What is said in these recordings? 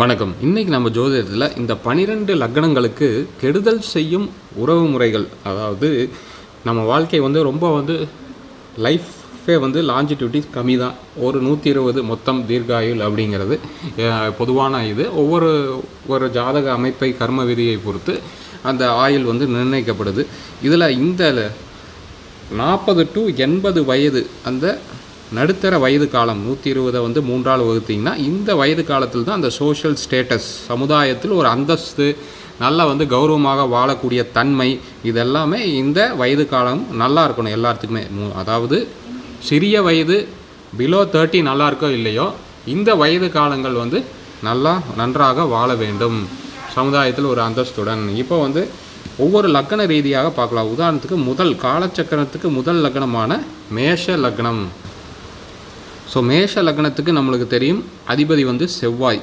வணக்கம். இன்னைக்கு நம்ம ஜோதிடத்தில் இந்த பனிரெண்டு லக்னங்களுக்கு கெடுதல் செய்யும் உறவு முறைகள் அதாவது நம்ம வாழ்க்கை வந்து ரொம்ப வந்து லைஃபே வந்து லாஞ்சிடியூட்டி கம்மி தான் ஒரு நூற்றி இருபது மொத்தம் தீர்காயுள் அப்படிங்கிறது பொதுவான இது. ஒவ்வொரு ஒரு ஜாதக அமைப்பை கர்ம விதியை பொறுத்து அந்த ஆயுள் வந்து நிர்ணயிக்கப்படுது. இதில் இந்த நாற்பது டு எண்பது வயது அந்த நடுத்தர வயது காலம் நூற்றி இருபதை வந்து மூன்றால் வகுத்தீங்கன்னா இந்த வயது காலத்தில் தான் அந்த சோஷியல் ஸ்டேட்டஸ் சமுதாயத்தில் ஒரு அந்தஸ்து நல்லா வந்து கௌரவமாக வாழக்கூடிய தன்மை இதெல்லாமே இந்த வயது காலம் நல்லா இருக்கணும் எல்லாத்துக்குமே மு- அதாவது சிறிய வயது பிலோ தேர்ட்டி நல்லா இருக்கோ இல்லையோ இந்த வயது காலங்கள் வந்து நல்லா நன்றாக வாழ வேண்டும். சமுதாயத்தில் ஒரு அந்தஸ்துடன். இப்போ வந்து ஒவ்வொரு லக்ன ரீதியாக பார்க்கலாம். உதாரணத்துக்கு முதல் காலச்சக்கரத்துக்கு முதல் லக்னமான மேஷ லக்னம் ஸோ மேஷ லக்னத்துக்கு நம்மளுக்கு தெரியும் அதிபதி வந்து செவ்வாய்.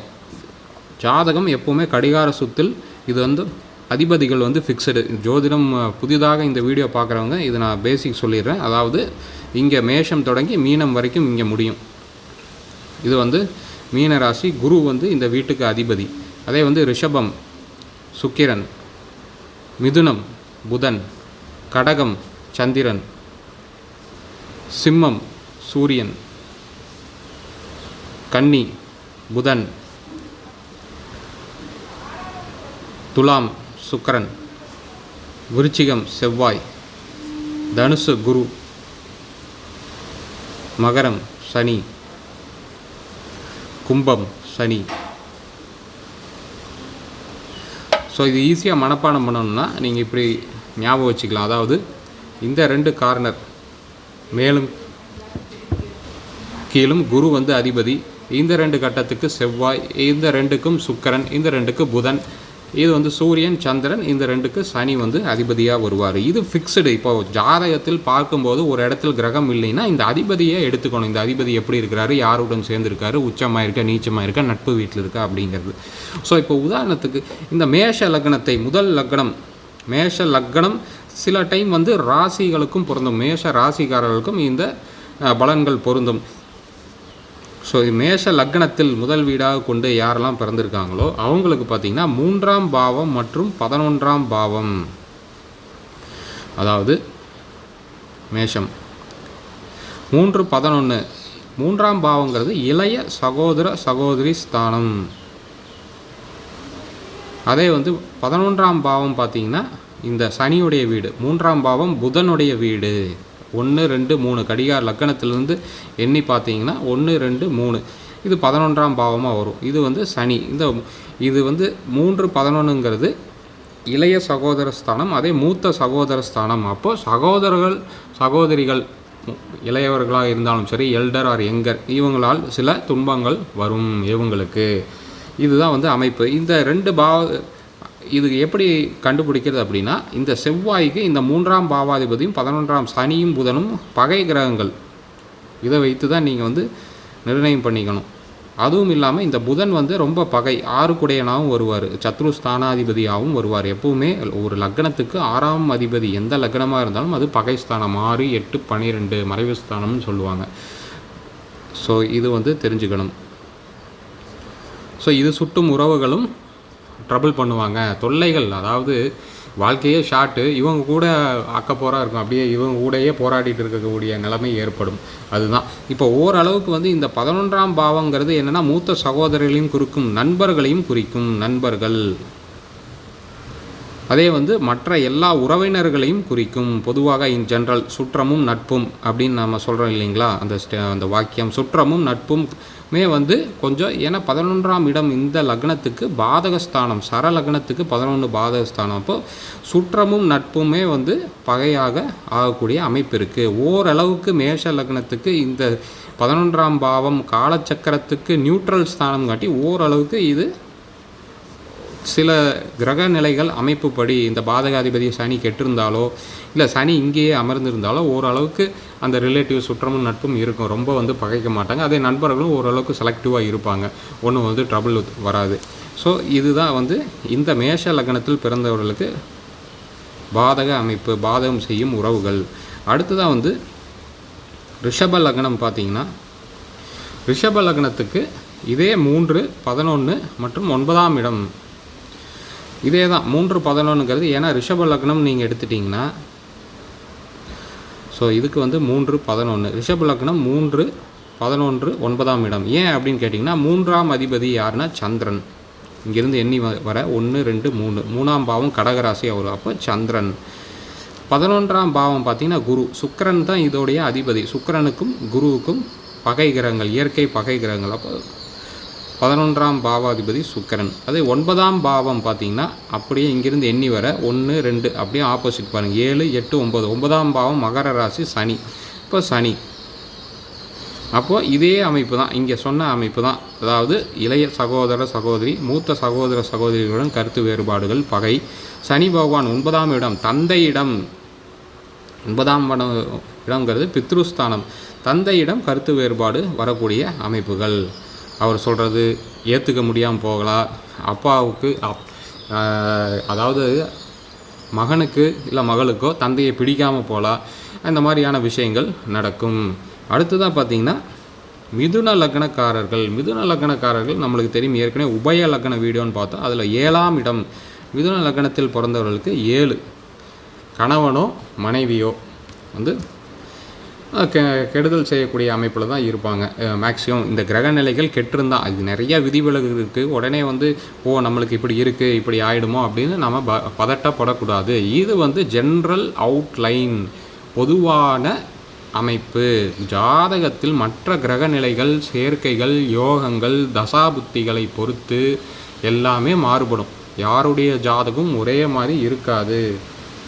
ஜாதகம் எப்போவுமே கடிகார சுத்தில் இது வந்து அதிபதிகள் வந்து ஃபிக்ஸடு ஜோதிடம் புதிதாக இந்த வீடியோ பார்க்குறவங்க இது நான் பேசிக் சொல்லிடுறேன். அதாவது இங்கே மேஷம் தொடங்கி மீனம் வரைக்கும் இங்கே முடியும். இது வந்து மீனராசி குரு வந்து இந்த வீட்டுக்கு அதிபதி. அதே வந்து ரிஷபம் சுக்கிரன் மிதுனம் புதன் கடகம் சந்திரன் சிம்மம் சூரியன். கன்னி புதன் துலாம் சுக்கரன் விருச்சிகம் செவ்வாய் தனுசு குரு மகரம் சனி கும்பம் சனி. ஸோ இது ஈஸியாக மனப்பாடம் பண்ணணும்னா நீங்கள் இப்படி ஞாபகம் வச்சுக்கலாம். அதாவது இந்த ரெண்டு கார்னர் மேலும் கீழும் குரு வந்து அதிபதி இந்த ரெண்டு கட்டத்துக்கு செவ்வாய் இந்த ரெண்டுக்கும் சுக்கரன் இந்த ரெண்டுக்கு புதன். இது வந்து சூரியன் சந்திரன் இந்த ரெண்டுக்கு சனி வந்து அதிபதியாக வருவார். இது ஃபிக்ஸ்டு இப்போ ஜாதகத்தில் பார்க்கும்போது ஒரு இடத்துல கிரகம் இல்லைன்னா இந்த அதிபதியை எடுத்துக்கணும். இந்த அதிபதி எப்படி இருக்கிறாரு? யாருடன் சேர்ந்துருக்காரு? உச்சமாக இருக்க? நீச்சமாக இருக்க? நட்பு வீட்டில் இருக்கா? அப்படிங்கிறது. ஸோ இப்போ உதாரணத்துக்கு இந்த மேஷ லக்னத்தை முதல் லக்னம் மேஷ லக்னம் சில டைம் வந்து ராசிகளுக்கும் பொருந்தும். மேஷ ராசிக்காரர்களுக்கும் இந்த பலன்கள் பொருந்தும். ஸோ மேஷ லக்னத்தில் முதல் வீடாக கொண்டு யாரெல்லாம் பிறந்திருக்காங்களோ அவங்களுக்கு பார்த்தீங்கன்னா மூன்றாம் பாவம் மற்றும் பதினொன்றாம் பாவம். அதாவது மேஷம். மூன்று பதினொன்று மூன்றாம் பாவங்கிறது இளைய சகோதர சகோதரி ஸ்தானம். அதே வந்து பதினொன்றாம் பாவம் பார்த்தீங்கன்னா இந்த சனியுடைய வீடு மூன்றாம் பாவம் புதனுடைய வீடு. ஒன்று ரெண்டு மூணு. கடிகார லக்கணத்திலிருந்து எண்ணி பார்த்தீங்கன்னா ஒன்று ரெண்டு மூணு. இது பதினொன்றாம் பாவமாக வரும். இது வந்து சனி. இந்த இது வந்து மூன்று பதினொன்றுங்கிறது இளைய சகோதர ஸ்தானம் அதே மூத்த சகோதர ஸ்தானம். அப்போ சகோதரர்கள் சகோதரிகள் இளையவர்களாக இருந்தாலும் சரி எல்டர் ஆர் எங்கர் இவங்களால் சில துன்பங்கள் வரும் இவங்களுக்கு. இதுதான் வந்து அமைப்பு. இந்த ரெண்டு பாவ இது எப்படி கண்டுபிடிக்கிறது அப்படின்னா இந்த செவ்வாய்க்கு இந்த மூன்றாம் பாவாதிபதியும் பதினொன்றாம் சனியும் புதனும் பகை கிரகங்கள். இதை வைத்து தான் நீங்கள் வந்து நிர்ணயம் பண்ணிக்கணும். அதுவும் இல்லாமல் இந்த புதன் வந்து ரொம்ப பகை. ஆறுக்குடையனாகவும் வருவார். சத்ரு ஸ்தானாதிபதியாகவும் வருவார். எப்பவுமே ஒரு லக்னத்துக்கு ஆறாம் அதிபதி எந்த லக்னமாக இருந்தாலும் அது பகை ஸ்தானம். ஆறு எட்டு பன்னிரெண்டு மறைவு ஸ்தானம்னு சொல்லுவாங்க. ஸோ இது வந்து தெரிஞ்சுக்கணும். ஸோ இது சுட்டும் உறவுகளும் ட்ரபிள் பண்ணுவாங்க. தொல்லைகள் அதாவது வாழ்க்கையே ஷார்ட்டு இவங்க கூட அக்கப்போராக இருக்கும். அப்படியே இவங்க கூடயே போராடிட்டு இருக்கக்கூடிய நிலைமை ஏற்படும். அதுதான். இப்போ ஓரளவுக்கு வந்து இந்த பதினொன்றாம் பாவங்கிறது என்னென்னா மூத்த சகோதரர்களையும் குறிக்கும் நண்பர்களையும் குறிக்கும் நண்பர்கள். அதே வந்து மற்ற எல்லா உறவினர்களையும் குறிக்கும். பொதுவாக இன் ஜென்ரல் சுற்றமும் நட்பும் அப்படின்னு நம்ம சொல்கிறோம் இல்லைங்களா? அந்த ஸ்டே அந்த வாக்கியம் சுற்றமும் நட்பும் மே வந்து கொஞ்சம் ஏன்னா பதினொன்றாம் இடம் இந்த லக்னத்துக்கு பாதகஸ்தானம் சர லக்னத்துக்கு பதினொன்று பாதகஸ்தானம். அப்போ சுற்றமும் நட்புமே வந்து பகையாக ஆகக்கூடிய அமைப்பு இருக்குது ஓரளவுக்கு மேஷ லக்னத்துக்கு இந்த பதினொன்றாம் பாவம் காலச்சக்கரத்துக்கு நியூட்ரல் ஸ்தானம் காட்டி ஓரளவுக்கு இது சில கிரக நிலைகள் அமைப்புப்படி இந்த பாதகாதிபதி சனி கெட்டிருந்தாலோ இல்லை சனி இங்கேயே அமர்ந்திருந்தாலோ ஓரளவுக்கு அந்த ரிலேட்டிவ் சுற்றமும் நட்பும் இருக்கும். ரொம்ப வந்து பகைக்க மாட்டாங்க. அதே நண்பர்களும் ஓரளவுக்கு செலக்டிவாக இருப்பாங்க. ஒன்றும் வந்து ட்ரபிள் வராது. ஸோ இதுதான் வந்து இந்த மேஷ லக்னத்தில் பிறந்தவர்களுக்கு பாதக அமைப்பு பாதகம் செய்யும் உறவுகள். அடுத்ததாக வந்து ரிஷப லக்னம் பார்த்தீங்கன்னா ரிஷப லக்னத்துக்கு இதே மூன்று பதினொன்று மற்றும் ஒன்பதாம் இடம். இதே தான் மூன்று பதினொன்றுங்கிறது ஏன்னா ரிஷப லக்னம் நீங்கள் எடுத்துட்டிங்கன்னா ஸோ இதுக்கு வந்து மூன்று பதினொன்று ரிஷப லக்னம் மூன்று பதினொன்று ஒன்பதாம் இடம். ஏன் அப்படின்னு கேட்டிங்கன்னா மூன்றாம் அதிபதி யாருன்னா சந்திரன். இங்கேருந்து எண்ணி வ- வர ஒன்று ரெண்டு மூணு. மூணாம் பாவம் கடகராசி அவர். அப்போ சந்திரன். பதினொன்றாம் பாவம் பார்த்தீங்கன்னா குரு. சுக்கரன் தான் இதோடைய அதிபதி. சுக்கரனுக்கும் குருவுக்கும் பகை கிரகங்கள் இயற்கை பகை கிரகங்கள். அப்போ பதினொன்றாம் பாவாதிபதி சுக்கரன். அதே ஒன்பதாம் பாவம் பார்த்தீங்கன்னா அப்படியே இங்கிருந்து எண்ணி வர ஒன்று ரெண்டு அப்படியே ஆப்போசிட் பாருங்கள் ஏழு எட்டு ஒம்பது ஒன்பதாம் பாவம் மகர ராசி சனி. இப்போ சனி. அப்போது இதே அமைப்பு தான். இங்கே சொன்ன அமைப்பு தான். அதாவது இளைய சகோதர சகோதரி மூத்த சகோதர சகோதரிகளுடன் கருத்து வேறுபாடுகள் பகை. சனி பகவான் ஒன்பதாம் இடம். தந்தையிடம். ஒன்பதாம் இடம் இடம்ங்கிறது பித்ருஸ்தானம். தந்தையிடம் கருத்து வேறுபாடு வரக்கூடிய அமைப்புகள். அவர் சொல்கிறது ஏற்றுக்க முடியாமல் போகலாம் அப்பாவுக்கு அப் அதாவது மகனுக்கு இல்லை மகளுக்கோ தந்தையை பிடிக்காமல் போகலாம் இந்த மாதிரியான விஷயங்கள் நடக்கும். அடுத்ததாக பார்த்தீங்கன்னா மிதுன லக்னக்காரர்கள். மிதுன லக்னக்காரர்கள் நம்மளுக்கு தெரியும். ஏற்கனவே உபய லக்ன வீடியோன்னு பார்த்தோம். அதில் ஏழாம் இடம். மிதுன லக்னத்தில் பிறந்தவர்களுக்கு ஏழு. கணவனோ மனைவியோ வந்து கெ கெடுதல் செய்யக்கூடிய அமைப்பில் தான் இருப்பாங்க. மேக்ஸிமம் இந்த கிரக நிலைகள் கெட்டிருந்தா இது நிறைய விதிவிலகு இருக்குது உடனே வந்து ஓ நம்மளுக்கு இப்படி இருக்குது இப்படி ஆகிடுமோ அப்படின்னு நம்ம ப பதட்டப்படக்கூடாது. இது வந்து ஜென்ரல் அவுட்லைன் பொதுவான அமைப்பு. ஜாதகத்தில் மற்ற கிரக நிலைகள் சேர்க்கைகள் யோகங்கள் தசாபுத்திகளை பொறுத்து எல்லாமே மாறுபடும். யாருடைய ஜாதகம் ஒரே மாதிரி இருக்காது.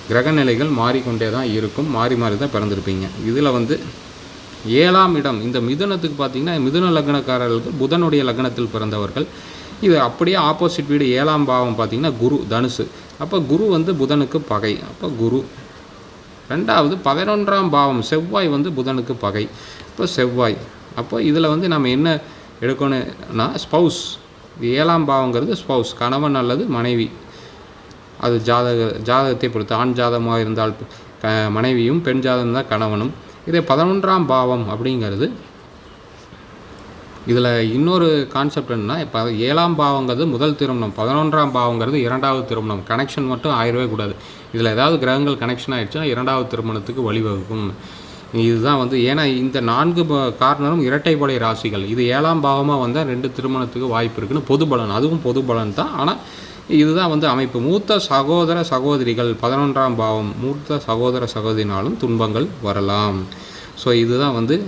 கிரக நிலைகள் மாறிக்கொண்டே தான் இருக்கும். மாறி மாறி தான் பிறந்திருப்பீங்க. இதில் வந்து ஏழாம் இடம் இந்த மிதுனத்துக்கு பார்த்தீங்கன்னா மிதுன லக்னக்காரர்களுக்கு புதனுடைய லக்னத்தில் பிறந்தவர்கள். இது அப்படியே ஆப்போசிட் வீடு ஏழாம் பாவம் பார்த்தீங்கன்னா குரு தனுசு. அப்போ குரு வந்து புதனுக்கு பகை. அப்போ குரு. ரெண்டாவது பதினொன்றாம் பாவம் செவ்வாய் வந்து புதனுக்கு பகை. இப்போ செவ்வாய். அப்போ இதில் வந்து நம்ம என்ன எடுக்கணும்னா ஸ்பௌஸ் ஏழாம் பாவங்கிறது ஸ்பௌஸ் கணவன் அல்லது மனைவி. அது ஜாதக ஜாதகத்தை பொறுத்து ஆண் ஜாதகமாக இருந்தால் க மனைவியும் பெண் ஜாதகம் தான் கணவனும். இதே பதினொன்றாம் பாவம் அப்படிங்கிறது இதில் இன்னொரு கான்செப்ட் என்னன்னா இப்போ ஏழாம் பாவங்கிறது முதல் திருமணம் பதினொன்றாம் பாவங்கிறது இரண்டாவது திருமணம். கனெக்ஷன் மட்டும் ஆயிடவே கூடாது. இதில் ஏதாவது கிரகங்கள் கனெக்ஷன் ஆயிடுச்சுன்னா இரண்டாவது திருமணத்துக்கு வழிவகுக்கும். இதுதான் வந்து ஏன்னா இந்த நான்கு காரணமும் காரணரும் இரட்டைப்படை ராசிகள். இது ஏழாம் பாவமாக வந்தால் ரெண்டு திருமணத்துக்கு வாய்ப்பு இருக்குன்னு பொது பலன். அதுவும் பொது பலன் தான். ஆனால் இதுதான் வந்து அமைப்பு. மூத்த சகோதர சகோதரிகள் பதினொன்றாம் பாவம். மூத்த சகோதர சகோதரினாலும் துன்பங்கள் வரலாம். ஸோ இதுதான் வந்து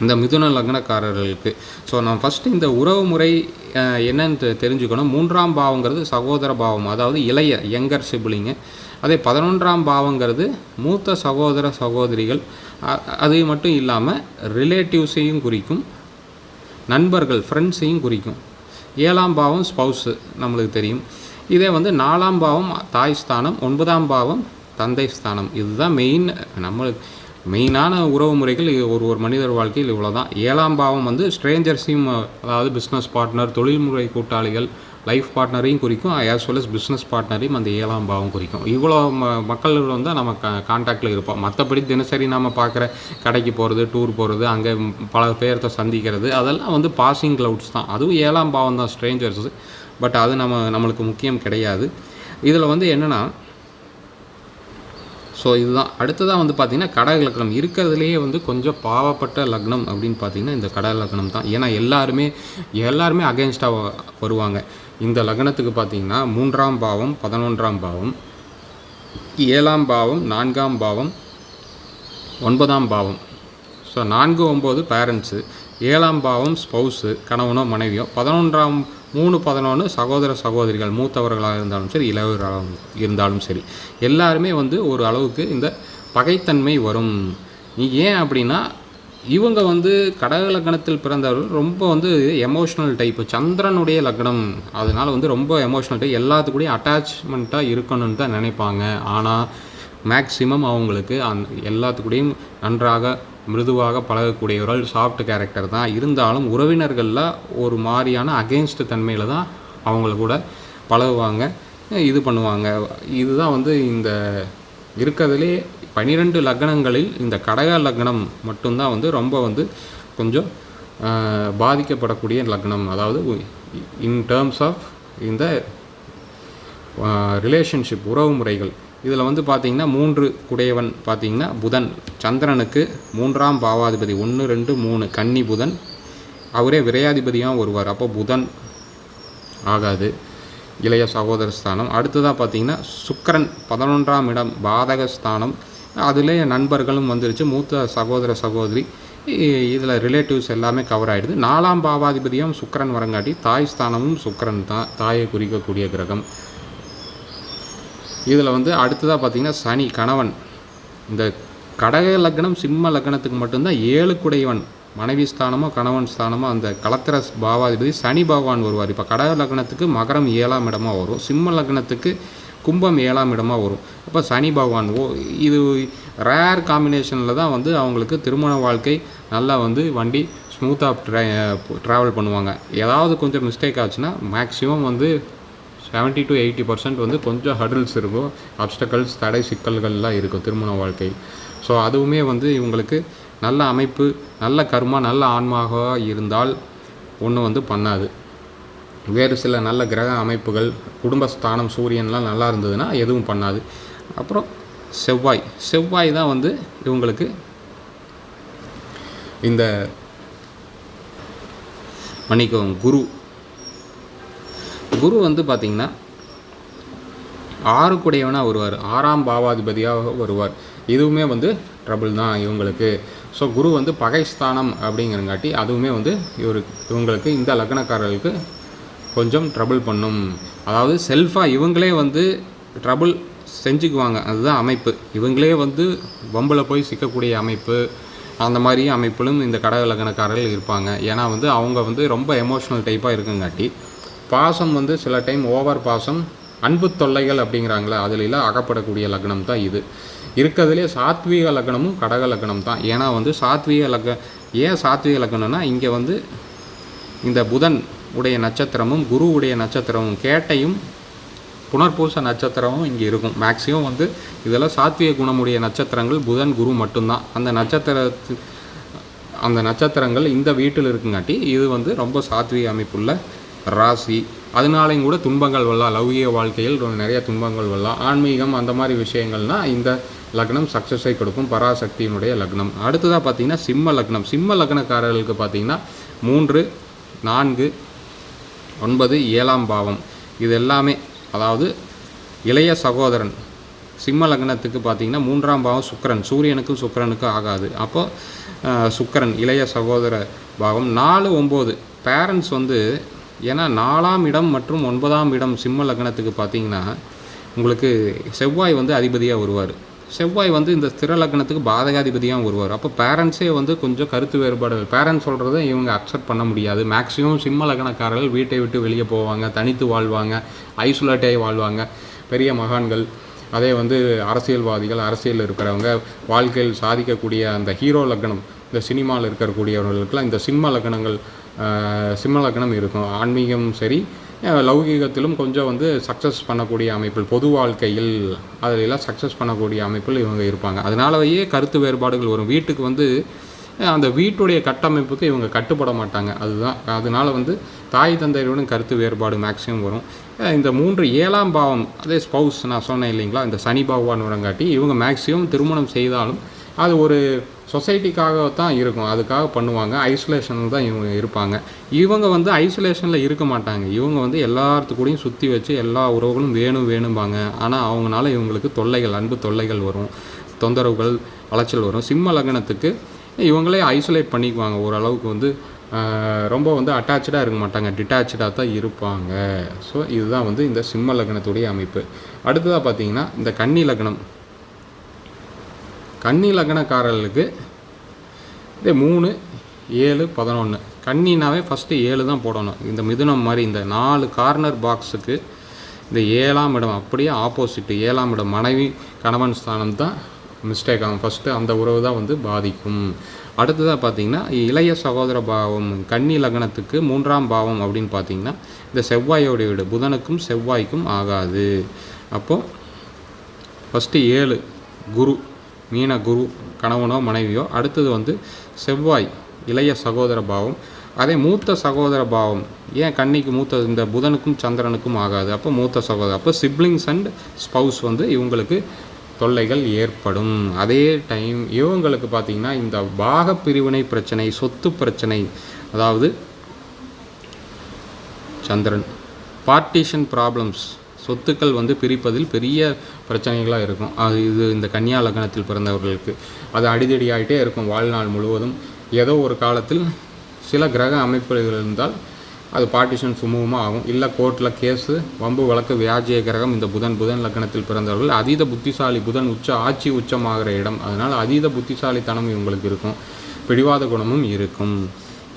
இந்த மிதுன லக்னக்காரர்களுக்கு. ஸோ நான் ஃபஸ்ட்டு இந்த உறவு முறை என்னன்னு தெ- தெரிஞ்சுக்கணும். மூன்றாம் பாவங்கிறது சகோதர பாவம் அதாவது இளைய யங்கர் சிப்ளிங்கு அதே பதினொன்றாம் பாவங்கிறது மூத்த சகோதர சகோதரிகள் அது மட்டும் இல்லாமல் ரிலேட்டிவ்ஸையும் குறிக்கும் நண்பர்கள் ஃப்ரெண்ட்ஸையும் குறிக்கும். ஏழாம் பாவம் ஸ்பௌஸு நம்மளுக்கு தெரியும். இதே வந்து நாலாம் பாவம் தாய் ஸ்தானம் ஒன்பதாம் பாவம் தந்தை ஸ்தானம். இதுதான் மெயின் நம்மளுக்கு மெயினான உறவு முறைகள் ஒரு ஒரு மனிதர் வாழ்க்கையில் இவ்வளோ தான் ஏழாம் பாவம் வந்து ஸ்ட்ரேஞ்சர்ஸையும் அதாவது பிஸ்னஸ் பார்ட்னர் தொழில்முறை கூட்டாளிகள் லைஃப் பார்ட்னரையும் குறிக்கும் ஆஸ் வெல் அஸ் பிஸ்னஸ் பார்ட்னரையும் அந்த ஏழாம் பாவம் குறிக்கும். இவ்வளோ ம மக்கள் வந்து நம்ம க கான்டாக்டில் இருப்போம். மற்றபடி தினசரி நம்ம பார்க்குற கடைக்கு போகிறது டூர் போகிறது அங்கே பல பேர்த்த சந்திக்கிறது அதெல்லாம் வந்து பாசிங் க்ளவுட்ஸ் தான். அதுவும் ஏழாம் பாவம் தான் ஸ்ட்ரேஞ்சர்ஸ் பட் அது நம்ம நம்மளுக்கு முக்கியம் கிடையாது. இதில் வந்து என்னென்னா ஸோ இதுதான். அடுத்ததாக வந்து பார்த்திங்கன்னா கடக லக்னம். இருக்கிறதுலையே வந்து கொஞ்சம் பாவப்பட்ட லக்னம் அப்படின்னு பார்த்தீங்கன்னா இந்த கடக லக்னம் தான். ஏன்னா எல்லாருமே எல்லாருமே அகேன்ஸ்டாக வருவாங்க. இந்த லக்னத்துக்கு பார்த்தீங்கன்னா மூன்றாம் பாவம் பதினொன்றாம் பாவம் ஏழாம் பாவம் நான்காம் பாவம் ஒன்பதாம் பாவம். ஸோ நான்கு ஒம்பது பேரண்ட்ஸு ஏழாம் பாவம் ஸ்பௌஸு கணவனோ மனைவியோ பதினொன்றாம் மூணு பதினொன்று சகோதர சகோதரிகள் மூத்தவர்களாக இருந்தாலும் சரி இளவர்களாக இருந்தாலும் சரி எல்லாருமே வந்து ஒரு அளவுக்கு இந்த பகைத்தன்மை வரும். நீ ஏன் அப்படின்னா இவங்க வந்து கடக லக்னத்தில் பிறந்தவர்கள் ரொம்ப வந்து எமோஷ்னல் டைப்பு சந்திரனுடைய லக்னம் அதனால வந்து ரொம்ப எமோஷ்னல் டைப் எல்லாத்துக்கூடையும் அட்டாச்மெண்ட்டாக இருக்கணும்னு தான் நினைப்பாங்க. ஆனால் மேக்ஸிமம் அவங்களுக்கு அந் எல்லாத்துக்கூடையும் நன்றாக மிருதுவாக பழகக்கூடியவர்கள் சாஃப்ட் கேரக்டர் தான். இருந்தாலும் உறவினர்களில் ஒரு மாதிரியான அகெயின்ஸ்ட் தன்மையில் தான் அவங்கள கூட பழகுவாங்க இது பண்ணுவாங்க. இதுதான் வந்து இந்த இருக்கிறதுலே பனிரெண்டு லக்னங்களில் இந்த கடக லக்னம் மட்டும்தான் வந்து ரொம்ப வந்து கொஞ்சம் பாதிக்கப்படக்கூடிய லக்னம். அதாவது இன் டேர்ம்ஸ் ஆஃப் இந்த ரிலேஷன்ஷிப் உறவு முறைகள். இதில் வந்து பார்த்திங்கன்னா மூன்று குடையவன் பார்த்திங்கன்னா புதன். சந்திரனுக்கு மூன்றாம் பாவாதிபதி. ஒன்று ரெண்டு மூணு. கன்னி புதன். அவரே விரையாதிபதியாக வருவார். அப்போ புதன் ஆகாது. இளைய சகோதர ஸ்தானம். அடுத்ததாக பார்த்தீங்கன்னா சுக்கரன் பதினொன்றாம் இடம் பாதக ஸ்தானம். அதுலேயே நண்பர்களும் வந்துருச்சு. மூத்த சகோதர சகோதரி இதில் ரிலேட்டிவ்ஸ் எல்லாமே கவர் ஆகிடுது நாலாம் பாவாதிபதியும் சுக்கரன் வரங்காட்டி தாய் ஸ்தானமும் சுக்கரன் தான் தாயை குறிக்கக்கூடிய கிரகம். இதில் வந்து அடுத்ததாக பார்த்தீங்கன்னா சனி கணவன். இந்த கடக லக்னம் சிம்ம லக்னத்துக்கு மட்டும்தான் ஏழுக்குடையவன் மனைவி ஸ்தானமோ கணவன் ஸ்தானமோ அந்த கலத்திர பாவாதிபதி சனி பகவான் வருவார். இப்போ கடக லக்னத்துக்கு மகரம் ஏழாம் இடமாக வரும். சிம்ம லக்னத்துக்கு கும்பம் ஏழாம் இடமாக வரும். அப்போ சனி பகவான் ஓ இது ரேர் காம்பினேஷனில் தான் வந்து அவங்களுக்கு திருமண வாழ்க்கை நல்லா வந்து வண்டி ஸ்மூத்தாக ட்ரை ட்ராவல் பண்ணுவாங்க. ஏதாவது கொஞ்சம் மிஸ்டேக் ஆச்சுன்னா மேக்ஸிமம் வந்து 70 டு எயிட்டி பர்சன்ட் வந்து கொஞ்சம் ஹர்டில்ஸ் இருக்கும். அப்டக்கல்ஸ் தடை சிக்கல்கள்லாம் இருக்கும் திருமண வாழ்க்கை. ஸோ அதுவுமே வந்து இவங்களுக்கு நல்ல அமைப்பு நல்ல கர்மா நல்ல ஆன்மாக இருந்தால் ஒன்றும் வந்து பண்ணாது. வேறு சில நல்ல கிரக அமைப்புகள் குடும்பஸ்தானம் சூரியன்லாம் நல்லா இருந்ததுன்னா எதுவும் பண்ணாது. அப்புறம் செவ்வாய். செவ்வாய் தான் வந்து இவங்களுக்கு இந்த மன்னிக்கவும் குரு. குரு வந்து பார்த்திங்கன்னா ஆறு குடையவனாக வருவார். ஆறாம் பாவாதிபதியாக வருவார். இதுவுமே வந்து ட்ரபிள் தான் இவங்களுக்கு. ஸோ குரு வந்து பகைஸ்தானம் அப்படிங்கிறங்காட்டி அதுவுமே வந்து இவரு இவங்களுக்கு இந்த லக்னக்காரர்களுக்கு கொஞ்சம் ட்ரபிள் பண்ணும். அதாவது செல்ஃபாக இவங்களே வந்து ட்ரபிள் செஞ்சுக்குவாங்க. அதுதான் அமைப்பு. இவங்களே வந்து வம்பில் போய் சிக்கக்கூடிய அமைப்பு. அந்த மாதிரி அமைப்பிலும் இந்த கடக லக்னக்காரர்கள் இருப்பாங்க. ஏன்னா வந்து அவங்க வந்து ரொம்ப எமோஷ்னல் டைப்பாக இருக்குங்காட்டி பாசம் வந்து சில டைம் ஓவர் பாசம் அன்பு தொல்லைகள் அப்படிங்கிறாங்களே அதுலலாம் அகப்படக்கூடிய லக்னம் தான் இது. இருக்கிறதுலே சாத்வீக லக்னமும் கடக லக்னம் தான். ஏன்னா வந்து சாத்வீக லக்க ஏன் சாத்வீக லக்னம்னா இங்கே வந்து இந்த புதன் உடைய நட்சத்திரமும் குரு உடைய நட்சத்திரமும் கேட்டையும் புனர்பூச நட்சத்திரமும் இங்கே இருக்கும். மேக்ஸிமம் வந்து இதெல்லாம் சாத்விக குணமுடைய நட்சத்திரங்கள் புதன் குரு மட்டும்தான். அந்த நட்சத்திரத்து அந்த நட்சத்திரங்கள் இந்த வீட்டில் இருக்குங்காட்டி இது வந்து ரொம்ப சாத்விக அமைப்புள்ள ராசி. அதனாலையும் கூட துன்பங்கள் வரலாம். லௌகிய வாழ்க்கையில் நிறைய துன்பங்கள் வரலாம். ஆன்மீகம் அந்த மாதிரி விஷயங்கள்னா இந்த லக்னம் சக்ஸஸை கொடுக்கும். பராசக்தியினுடைய லக்னம். அடுத்ததாக பார்த்தீங்கன்னா சிம்ம லக்னம். சிம்ம லக்னக்காரர்களுக்கு பார்த்தீங்கன்னா மூன்று நான்கு ஒன்பது ஏழாம் பாவம். இது எல்லாமே அதாவது இளைய சகோதரன். சிம்ம லக்னத்துக்கு பார்த்தீங்கன்னா மூன்றாம் பாவம் சுக்கரன். சூரியனுக்கும் சுக்கரனுக்கும் ஆகாது. அப்போது சுக்கரன் இளைய சகோதர பாவம். நாலு ஒம்பது. பேரண்ட்ஸ் வந்து ஏன்னா நாலாம் இடம் மற்றும் ஒன்பதாம் இடம் சிம்ம லக்னத்துக்கு பார்த்தீங்கன்னா உங்களுக்கு செவ்வாய் வந்து அதிபதியாக வருவார். செவ்வாய் வந்து இந்த ஸ்திர லக்னத்துக்கு பாதகாதிபதியாக வருவார். அப்போ பேரண்ட்ஸே வந்து கொஞ்சம் கருத்து வேறுபாடுகள் பேரண்ட்ஸ் சொல்கிறத இவங்க அக்செப்ட் பண்ண முடியாது. மேக்ஸிமம் சிம்ம லக்னக்காரர்கள் வீட்டை விட்டு வெளியே போவாங்க தனித்து வாழ்வாங்க ஐசோலேட்டாகி வாழ்வாங்க. பெரிய மகான்கள் அதே வந்து அரசியல்வாதிகள் அரசியலில் இருக்கிறவங்க வாழ்க்கையில் சாதிக்கக்கூடிய அந்த ஹீரோ லக்னம் இந்த சினிமாவில் இருக்கக்கூடியவர்களுக்கெல்லாம் இந்த சிம்ம லக்னங்கள் சிம்மலக்கணம் இருக்கும். ஆன்மீகம் சரி லௌகீகத்திலும் கொஞ்சம் வந்து சக்ஸஸ் பண்ணக்கூடிய அமைப்பில் பொது வாழ்க்கையில் அதிலெல்லாம் சக்ஸஸ் பண்ணக்கூடிய அமைப்பில் இவங்க இருப்பாங்க. அதனாலயே கருத்து வேறுபாடுகள் வரும். வீட்டுக்கு வந்து அந்த வீட்டுடைய கட்டமைப்புக்கு இவங்க கட்டுப்பட மாட்டாங்க. அதுதான். அதனால வந்து தாய் தந்தையருடன் கருத்து வேறுபாடு மேக்ஸிமம் வரும். இந்த மூன்று ஏழாம் பாவம் அதே ஸ்பௌஸ் நான் சொன்னேன் இல்லைங்களா? இந்த சனி பகவான் வரங்காட்டி இவங்க மேக்ஸிமம் திருமணம் செய்தாலும் அது ஒரு சொசைட்டிக்காக தான் இருக்கும். அதுக்காக பண்ணுவாங்க. ஐசோலேஷனில் தான் இவங்க இருப்பாங்க. இவங்க வந்து ஐசோலேஷனில் இருக்க மாட்டாங்க. இவங்க வந்து எல்லாத்துக்கூடையும் சுற்றி வச்சு எல்லா உறவுகளும் வேணும் வேணும்பாங்க. ஆனால் அவங்களால இவங்களுக்கு தொல்லைகள் அன்பு தொல்லைகள் வரும். தொந்தரவுகள் அலைச்சல் வரும். சிம்ம லக்னத்துக்கு இவங்களே ஐசோலேட் பண்ணிக்குவாங்க. ஓரளவுக்கு வந்து ரொம்ப வந்து அட்டாச்சாக இருக்க மாட்டாங்க. டிட்டாச்சாக தான் இருப்பாங்க. ஸோ இதுதான் வந்து இந்த சிம்ம லக்னத்துடைய அமைப்பு. அடுத்ததாக பார்த்தீங்கன்னா இந்த கன்னி லக்னம். கன்னி லக்னக்காரர்களுக்கு இதே மூணு ஏழு பதினொன்று கன்னினாவே ஃபஸ்ட்டு ஏழு தான் போடணும். இந்த மிதுனம் மாதிரி இந்த நாலு கார்னர் பாக்ஸுக்கு இந்த ஏழாம் இடம் அப்படியே ஆப்போசிட்டு ஏழாம் இடம். மனைவி கணவன் ஸ்தானம் தான் மிஸ்டேக் ஆகும். ஃபஸ்ட்டு அந்த உறவு தான் வந்து பாதிக்கும். அடுத்ததாக பார்த்தீங்கன்னா இளைய சகோதர பாவம் கன்னி லக்னத்துக்கு மூன்றாம் பாவம் அப்படின்னு பார்த்தீங்கன்னா இந்த செவ்வாயோடைய வீடு. புதனுக்கும் செவ்வாய்க்கும் ஆகாது. அப்போது ஃபஸ்ட்டு ஏழு குரு. மீன குரு கணவனோ மனைவியோ அடுத்தது வந்து செவ்வாய் இளைய சகோதர பாவம். அதே மூத்த சகோதர பாவம். ஏன் கன்னிக்கு மூத்த இந்த புதனுக்கும் சந்திரனுக்கும் ஆகாது? அப்போ மூத்த சகோதரர் அப்போ சிப்ளிங்ஸ் அண்ட் ஸ்பவுஸ் வந்து இவங்களுக்கு தொல்லைகள் ஏற்படும். அதே டைம் இவங்களுக்கு பார்த்திங்கன்னா இந்த பாக பிரிவினை பிரச்சனை சொத்து பிரச்சனை அதாவது சந்திரன் பார்ட்டிஷன் ப்ராப்ளம்ஸ் சொத்துக்கள் வந்து பிரிப்பதில் பெரிய பிரச்சனைகளாக இருக்கும். அது இது இந்த கன்னியா லக்னத்தில் பிறந்தவர்களுக்கு. அது அடிதடி ஆகிட்டே இருக்கும் வாழ்நாள் முழுவதும். ஏதோ ஒரு காலத்தில் சில கிரக அமைப்புகள் இருந்தால் அது பார்ட்டிஷன் சுமூகமாக ஆகும். இல்லை கோர்ட்டில் கேஸு வம்பு வழக்கு வியாஜிய கிரகம் இந்த புதன் புதன் லக்னத்தில் பிறந்தவர்கள் அதீத புத்திசாலி புதன் உச்ச ஆட்சி உச்சமாகிற இடம். அதனால் அதீத புத்திசாலித்தனம் இவங்களுக்கு இருக்கும். பிடிவாத குணமும் இருக்கும்.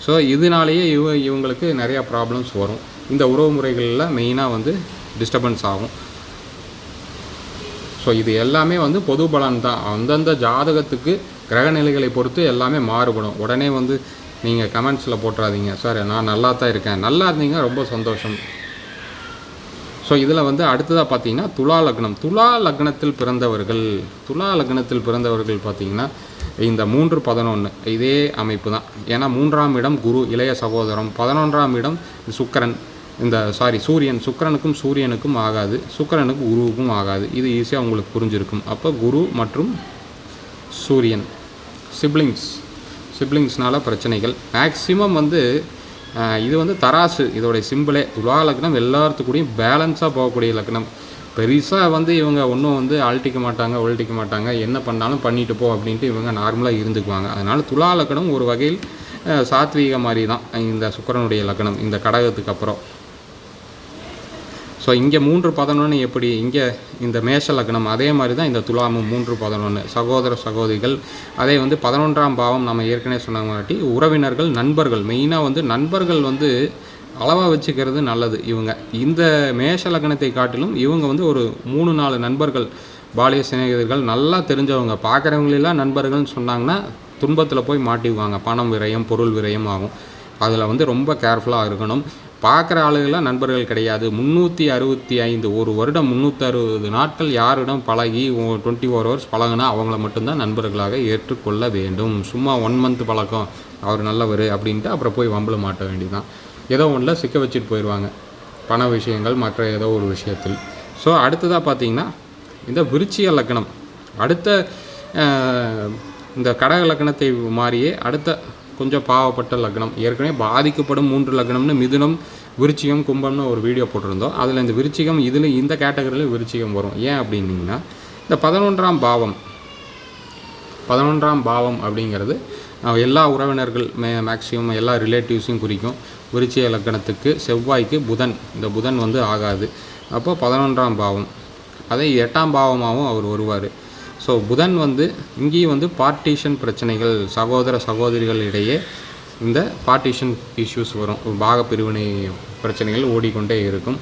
ஸோ இதனாலேயே இவ இவங்களுக்கு நிறையா ப்ராப்ளம்ஸ் வரும். இந்த உறவு முறைகளில் மெயினாக வந்து டிஸ்டர்பன்ஸ் ஆகும். ஸோ இது எல்லாமே வந்து பொது பலன் தான். அந்தந்த ஜாதகத்துக்கு கிரக நிலைகளை பொறுத்து எல்லாமே மாறுபடும். உடனே வந்து நீங்கள் கமெண்ட்ஸில் போட்டுறாதீங்க. சார் நான் நல்லா தான் இருக்கேன். நல்லா இருந்தீங்க ரொம்ப சந்தோஷம். ஸோ இதில் வந்து அடுத்ததாக பார்த்தீங்கன்னா துலா லக்னம். துலா லக்னத்தில் பிறந்தவர்கள் துலா லக்னத்தில் பிறந்தவர்கள் பார்த்தீங்கன்னா இந்த மூன்று பதினொன்று இதே அமைப்பு தான். ஏன்னா மூன்றாம் இடம் குரு இளைய சகோதரம். பதினொன்றாம் இடம் சுக்கரன். இந்த சாரி சூரியன் சுக்கரனுக்கும் சூரியனுக்கும் ஆகாது. சுக்கரனுக்கு குருவுக்கும் ஆகாது. இது ஈஸியாக உங்களுக்கு புரிஞ்சிருக்கும். அப்போ குரு மற்றும் சூரியன். சிப்ளிங்ஸ் சிப்ளிங்ஸ்னால பிரச்சனைகள். மேக்ஸிமம் வந்து இது வந்து தராசு. இதோடைய சிம்பிளே துலா லக்னம் எல்லாத்துக்கூடையும் பேலன்ஸாக போகக்கூடிய லக்னம். பெருசாக வந்து இவங்க ஒன்றும் வந்து அழட்டிக்க மாட்டாங்க ஒழட்டிக்க மாட்டாங்க. என்ன பண்ணாலும் பண்ணிட்டு போ அப்படின்ட்டு இவங்க நார்மலாக இருந்துக்குவாங்க. அதனால் துலா லக்னம் ஒரு வகையில் சாத்வீக மாதிரி தான் இந்த சுக்கரனுடைய லக்னம். இந்த கடகத்துக்கு அப்புறம். ஸோ இங்கே மூன்று பதினொன்று எப்படி இங்கே இந்த மேஷ லக்னம் அதே மாதிரி தான் இந்த துலாமும் மூன்று பதினொன்று சகோதர சகோதரிகள் அதே வந்து பதினொன்றாம் பாவம் நம்ம ஏற்கனவே சொன்னாங்காட்டி உறவினர்கள் நண்பர்கள். மெயினாக வந்து நண்பர்கள் வந்து அளவாக வச்சுக்கிறது நல்லது. இவங்க இந்த மேஷ லக்னத்தை காட்டிலும் இவங்க வந்து ஒரு மூணு நாலு நண்பர்கள் பாலிய சிநேகிதர்கள் நல்லா தெரிஞ்சவங்க. பார்க்குறவங்களெல்லாம் நண்பர்கள்னு சொன்னாங்கன்னா துன்பத்தில் போய் மாட்டிக்குவாங்க. பணம் விரயம் பொருள் விரயம் ஆகும். அதில் வந்து ரொம்ப கேர்ஃபுல்லாக இருக்கணும். பார்க்குற ஆளுகள்லாம் நண்பர்கள் கிடையாது. முந்நூற்றி அறுபத்தி ஐந்து ஒரு வருடம் முந்நூற்றி அறுபது நாட்கள் யாரிடம் பழகி டுவெண்ட்டி ஃபோர் ஹவர்ஸ் பழகுனா அவங்கள மட்டும்தான் நண்பர்களாக ஏற்றுக்கொள்ள வேண்டும். சும்மா ஒன் மந்த் பழக்கம். அவர் நல்லவர் அப்படின்ட்டு அப்புறம் போய் வம்பல மாட்ட வேண்டியதுதான். ஏதோ ஒன்றில் சிக்க வச்சுட்டு போயிடுவாங்க பண விஷயங்கள் மற்ற ஏதோ ஒரு விஷயத்தில். ஸோ அடுத்ததாக பார்த்தீங்கன்னா இந்த விருச்சிய லக்கணம். அடுத்த இந்த கடக லக்கணத்தை மாறியே அடுத்த கொஞ்சம் பாவப்பட்ட லக்னம். ஏற்கனவே பாதிக்கப்படும் மூன்று லக்னம்னு மிதுனம் விருச்சிகம் கும்பம்னு ஒரு வீடியோ போட்டிருந்தோம். அதில் இந்த விருச்சிகம் இதில் இந்த கேட்டகரியில் விருச்சிகம் வரும். ஏன் அப்படின்னிங்கன்னா இந்த பதினொன்றாம் பாவம் பதினொன்றாம் பாவம் அப்படிங்கிறது எல்லா உறவினர்கள் மே மேக்ஸிமம் எல்லா ரிலேட்டிவ்ஸையும் குறிக்கும். விருச்சிய லக்கணத்துக்கு செவ்வாய்க்கு புதன். இந்த புதன் வந்து ஆகாது. அப்போ பதினொன்றாம் பாவம். அதே எட்டாம் பாவமாகவும் அவர் வருவார். ஸோ புதன் வந்து இங்கேயும் வந்து பார்ட்டிஷன் பிரச்சனைகள் சகோதர சகோதரிகள் இடையே இந்த பார்ட்டிஷன் இஷ்யூஸ் வரும். பாக பிரிவினை பிரச்சனைகள் ஓடிக்கொண்டே இருக்கும்.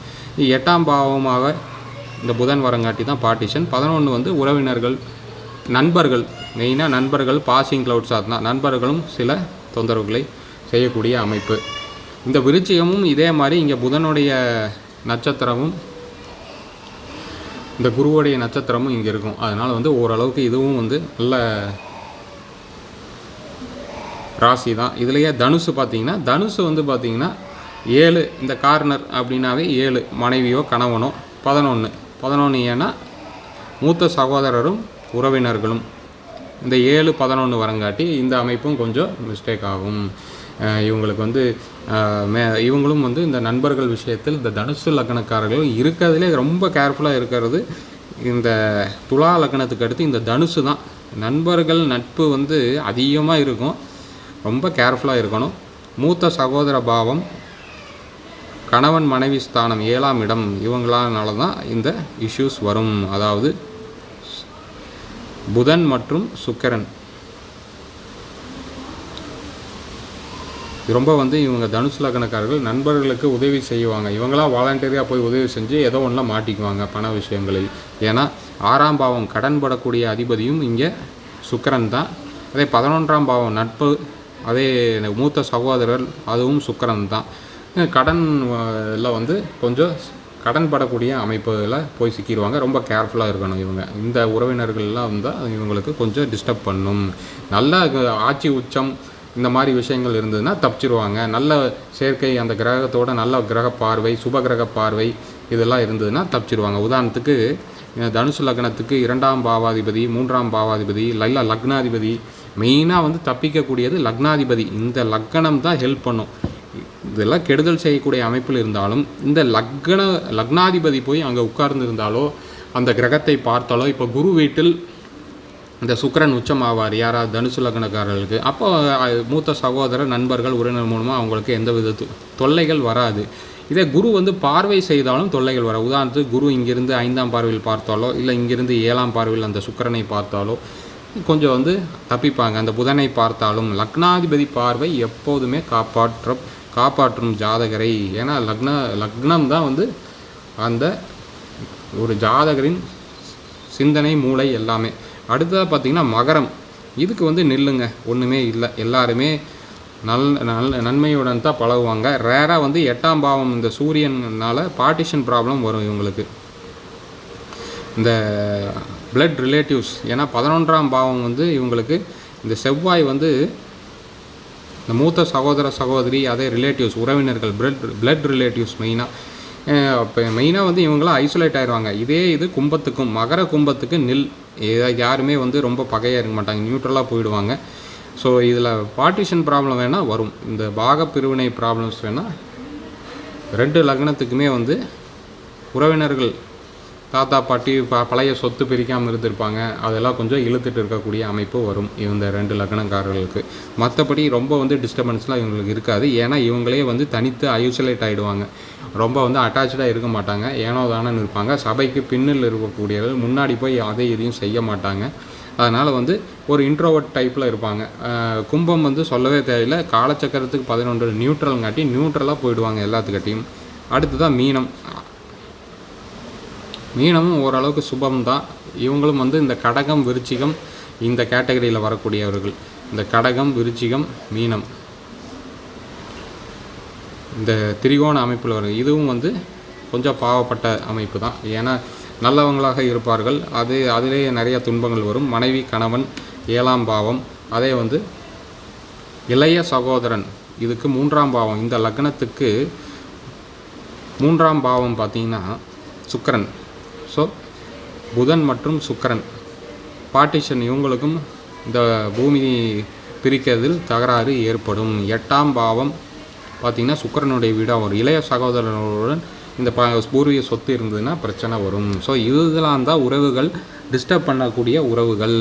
எட்டாம் பாவமாக இந்த புதன் வரங்காட்டி தான் பார்ட்டிஷன் பதினொன்று வந்து உறவினர்கள் நண்பர்கள் மெயினாக நண்பர்கள் பாசிங் க்ளவுட்ஸாக தான். நண்பர்களும் சில தொந்தரவுகளை செய்யக்கூடிய அமைப்பு. இந்த விருச்சிகமும் இதே மாதிரி இங்கே புதனுடைய நட்சத்திரமும் இந்த குருவுடைய நட்சத்திரமும் இங்கே இருக்கும். அதனால் வந்து ஓரளவுக்கு இதுவும் வந்து நல்ல ராசி தான். இதுலேயே தனுசு பார்த்தீங்கன்னா தனுசு வந்து பார்த்திங்கன்னா ஏழு இந்த கார்னர் அப்படின்னாவே ஏழு மனைவியோ கணவனோ பதினொன்று பதினொன்று ஏன்னா மூத்த சகோதரரும் உறவினர்களும். இந்த ஏழு பதினொன்று வரங்காட்டி இந்த அமைப்பும் கொஞ்சம் மிஸ்டேக் ஆகும். இவங்களுக்கு வந்து மே இவங்களும் வந்து இந்த நண்பர்கள் விஷயத்தில் இந்த தனுசு லக்னக்காரர்கள் இருக்கிறதுலே ரொம்ப கேர்ஃபுல்லாக இருக்கிறது. இந்த துலா லக்னத்துக்கு அடுத்து இந்த தனுசு தான். நண்பர்கள் நட்பு வந்து அதிகமாக இருக்கும். ரொம்ப கேர்ஃபுல்லாக இருக்கணும். மூத்த சகோதர பாவம் கணவன் மனைவி ஸ்தானம் ஏழாம் இடம் இவங்களால தான் இந்த இஷ்யூஸ் வரும். அதாவது புதன் மற்றும் சுக்கரன். ரொம்ப வந்து இவங்க தனுசு லக்னக்காரர்கள் நண்பர்களுக்கு உதவி செய்வாங்க. இவங்களாம் வாலண்டியராக போய் உதவி செஞ்சு ஏதோ ஒன்றில் மாட்டிக்குவாங்க பண விஷயங்களில். ஏன்னா ஆறாம் பாவம் கடன் படக்கூடிய அதிபதியும் இங்கே சுக்கரன் தான். அதே பதினொன்றாம் பாவம் நட்பு அதே மூத்த சகோதரர் அதுவும் சுக்கரன் தான். கடன் எல்லாம் வந்து கொஞ்சம் கடன் படக்கூடிய அமைப்புகளில் போய் சிக்கிடுவாங்க ரொம்ப கேர்ஃபுல்லாக இருக்கணும் இவங்க. இந்த உறவினர்கள்லாம் வந்தால் இவங்களுக்கு கொஞ்சம் டிஸ்டர்ப் பண்ணும். நல்ல ஆட்சி உச்சம் இந்த மாதிரி விஷயங்கள் இருந்ததுன்னா தப்பிச்சிருவாங்க. நல்ல சேர்க்கை அந்த கிரகத்தோட நல்ல கிரக பார்வை சுப கிரக பார்வை இதெல்லாம் இருந்ததுன்னா தப்பிச்சிருவாங்க. உதாரணத்துக்கு தனுசு லக்னத்துக்கு இரண்டாம் பாவாதிபதி மூன்றாம் பாவாதிபதி இல்ல லக்னாதிபதி மெயினாக வந்து தப்பிக்கக்கூடியது லக்னாதிபதி. இந்த லக்னம் தான் ஹெல்ப் பண்ணும். இதெல்லாம் கெடுதல் செய்யக்கூடிய அமைப்பில் இருந்தாலும் இந்த லக்ன லக்னாதிபதி போய் அங்கே உட்கார்ந்து இருந்தாலோ அந்த கிரகத்தை பார்த்தாலோ இப்போ குரு வீட்டில் இந்த சுக்கிரன் உச்சமாவார் யாராவது தனுசு லக்னக்காரர்களுக்கு. அப்போ மூத்த சகோதரர் நண்பர்கள் உறவினர் மூலமாக அவங்களுக்கு எந்த வித தொல்லைகள் வராது. இதே குரு வந்து பார்வை செய்தாலும் தொல்லைகள் வர உதாரணத்துக்கு குரு இங்கிருந்து ஐந்தாம் பார்வையில் பார்த்தாலோ இல்லை இங்கிருந்து ஏழாம் பார்வையில் அந்த சுக்கிரனை பார்த்தாலோ கொஞ்சம் வந்து தப்பிப்பாங்க. அந்த புதனை பார்த்தாலும் லக்னாதிபதி பார்வை எப்போதுமே காப்பாற்ற காப்பாற்றும் ஜாதகரை. ஏன்னா லக்ன லக்னம் தான் வந்து அந்த ஒரு ஜாதகரின் சிந்தனை மூளை எல்லாமே. அடுத்ததாக பார்த்திங்கன்னா மகரம். இதுக்கு வந்து நில்லுங்க. ஒன்றுமே இல்லை. எல்லாருமே நல் நல் நன்மையுடன் தான் பழகுவாங்க. ரேராக வந்து எட்டாம் பாவம் இந்த சூரியன்னால் பார்ட்டிஷன் ப்ராப்ளம் வரும் இவங்களுக்கு. இந்த பிளட் ரிலேட்டிவ்ஸ் ஏன்னா பதினொன்றாம் பாவம் வந்து இவங்களுக்கு இந்த செவ்வாய் வந்து இந்த மூத்த சகோதர சகோதரி அதே ரிலேட்டிவ்ஸ் உறவினர்கள் பிளட் பிளட் ரிலேட்டிவ்ஸ் மெயினாக இப்போ மெயினாக வந்து இவங்களாம் ஐசோலேட் ஆயிடுவாங்க இதே இது கும்பத்துக்கும் மகர கும்பத்துக்கு நில் ஏதாவது யாருமே வந்து ரொம்ப பகையாக இருக்க மாட்டாங்க நியூட்ரலாக போயிடுவாங்க. ஸோ இதில் பார்ட்டிஷன் ப்ராப்ளம் வேணால் வரும். இந்த பாக பிரிவினை ப்ராப்ளம்ஸ் வேணால் ரெண்டு லக்னத்துக்குமே வந்து உறவினர்கள் தாத்தா பாட்டி ப பழைய சொத்து பிரிக்காமல் இருந்திருப்பாங்க. அதெல்லாம் கொஞ்சம் இழுத்துட்டு இருக்கக்கூடிய அமைப்பு வரும் இந்த ரெண்டு லக்னக்காரர்களுக்கு. மற்றபடி ரொம்ப வந்து டிஸ்டர்பன்ஸ்லாம் இவங்களுக்கு இருக்காது. ஏன்னா இவங்களே வந்து தனித்து ஐசோலேட் ஆகிடுவாங்க ரொம்ப வந்து அட்டாச்சாக இருக்க மாட்டாங்க. ஏனோ தானே இருப்பாங்க. சபைக்கு பின்னில் இருக்கக்கூடியவர்கள் முன்னாடி போய் அதை இதையும் செய்ய மாட்டாங்க. அதனால் வந்து ஒரு இன்ட்ரோவர்ட் டைப்பில் இருப்பாங்க. கும்பம் வந்து சொல்லவே தேவையில்லை. காலச்சக்கரத்துக்கு பதினொன்று நியூட்ரல்ங்காட்டி நியூட்ரலாக போயிடுவாங்க எல்லாத்துக்கிட்டையும். அடுத்ததான் மீனம். மீனமும் ஓரளவுக்கு சுபம் தான் இவங்களும் வந்து இந்த கடகம் விருச்சிகம் இந்த கேட்டகரியில் வரக்கூடியவர்கள். இந்த கடகம் விருச்சிகம் மீனம். இந்த திரிகோண அமைப்பில் வரும் இதுவும் வந்து கொஞ்சம் பாவப்பட்ட அமைப்பு தான் ஏன்னா நல்லவங்களாக இருப்பார்கள். அது அதிலேயே நிறைய துன்பங்கள் வரும். மனைவி கணவன் ஏழாம் பாவம். அதே வந்து இளைய சகோதரன் இதுக்கு மூன்றாம் பாவம். இந்த லக்னத்துக்கு மூன்றாம் பாவம் பார்த்தீங்கன்னா சுக்கிரன். ஸோ புதன் மற்றும் சுக்கரன். பார்ட்டிஷன் இவங்களுக்கும் இந்த பூமி பிரிக்கிறதில் தகராறு ஏற்படும். எட்டாம் பாவம் பார்த்திங்கன்னா சுக்கரனுடைய வீடாக வரும். இளைய சகோதரனுடன் இந்த ப பூர்வீக சொத்து இருந்ததுன்னா பிரச்சனை வரும். ஸோ இதெல்லாம் தான் உறவுகள் டிஸ்டர்ப் பண்ணக்கூடிய உறவுகள்.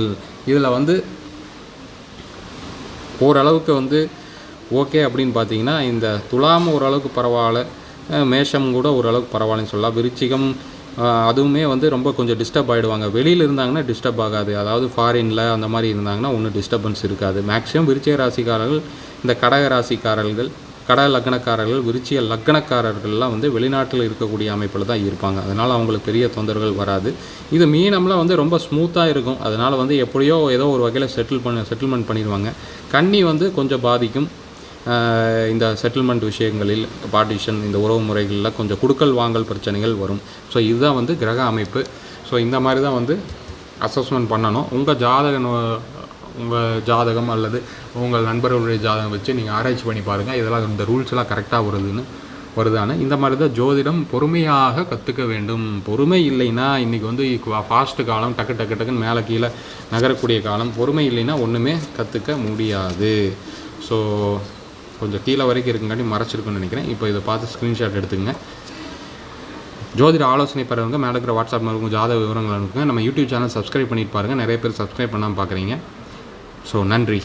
இதில் வந்து ஓரளவுக்கு வந்து ஓகே அப்படின்னு பார்த்தீங்கன்னா இந்த துலாம் ஓரளவுக்கு பரவாயில்ல. மேஷம் கூட ஓரளவுக்கு பரவாயில்லன்னு சொல்லலாம். விருச்சிகம் அதுவுமே வந்து ரொம்ப கொஞ்சம் டிஸ்டர்ப் ஆகிடுவாங்க வெளியில் இருந்தாங்கன்னா டிஸ்டர்ப் ஆகாது. அதாவது ஃபாரினில் அந்த மாதிரி இருந்தாங்கன்னா ஒன்றும் டிஸ்டர்பன்ஸ் இருக்காது. மேக்ஸிமம் விருச்சிக ராசிக்காரர்கள் இந்த கடக ராசிக்காரர்கள் கட லக்னக்காரர்கள் விருச்சிய லக்னக்காரர்கள்லாம் வந்து வெளிநாட்டில் இருக்கக்கூடிய அமைப்பில் தான் இருப்பாங்க. அதனால் அவங்களுக்கு பெரிய தொந்தரவுகள் வராது. இது மீனம்லாம் வந்து ரொம்ப ஸ்மூத்தாக இருக்கும். அதனால் வந்து எப்படியோ ஏதோ ஒரு வகையில் செட்டில் பண்ண செட்டில்மெண்ட் பண்ணிடுவாங்க. கன்னி வந்து கொஞ்சம் பாதிக்கும். இந்த செட்டில்மெண்ட் விஷயங்களில் பார்ட்டிஷன் இந்த உறவு முறைகளில் கொஞ்சம் குடுக்கல் வாங்கல் பிரச்சனைகள் வரும். ஸோ இதுதான் வந்து கிரக அமைப்பு. ஸோ இந்த மாதிரி தான் வந்து அசஸ்மெண்ட் பண்ணணும். உங்கள் ஜாதக உங்கள் ஜாதகம் அல்லது உங்கள் நண்பர்களுடைய ஜாதகம் வச்சு நீங்கள் ஆராய்ச்சி பண்ணி பாருங்கள் இதெல்லாம் இந்த ரூல்ஸ் எல்லாம் கரெக்டாக வருதுன்னு வருதானே இந்த மாதிரி தான் ஜோதிடம் பொறுமையாக கற்றுக்க வேண்டும். பொறுமை இல்லைன்னா இன்றைக்கி வந்து ஃபாஸ்ட்டு காலம் டக்கு டக்கு டக்குன்னு மேலே கீழே நகரக்கூடிய காலம். பொறுமை இல்லைன்னா ஒன்றுமே கற்றுக்க முடியாது. ஸோ கொஞ்சம் கீழே வரைக்கும் இருக்குங்காட்டி மறைச்சிருக்குன்னு நினைக்கிறேன். இப்போ இதை பார்த்து ஸ்க்ரீன்ஷாட் எடுத்துங்க ஜோதிட ஆலோசனை பெறவங்க மேலே இருக்கிற வாட்ஸ்அப் நம்பருக்கு ஜாதக விவரங்கள் அனுப்புங்க. நம்ம யூடியூப் சேனல் சப்ஸ்கிரைப் பண்ணிட்டு பாருங்கள் நிறைய பேர் சப்ஸ்கிரைப் பண்ணாமல் பார்க்குறீங்க. ஸோ நன்றி.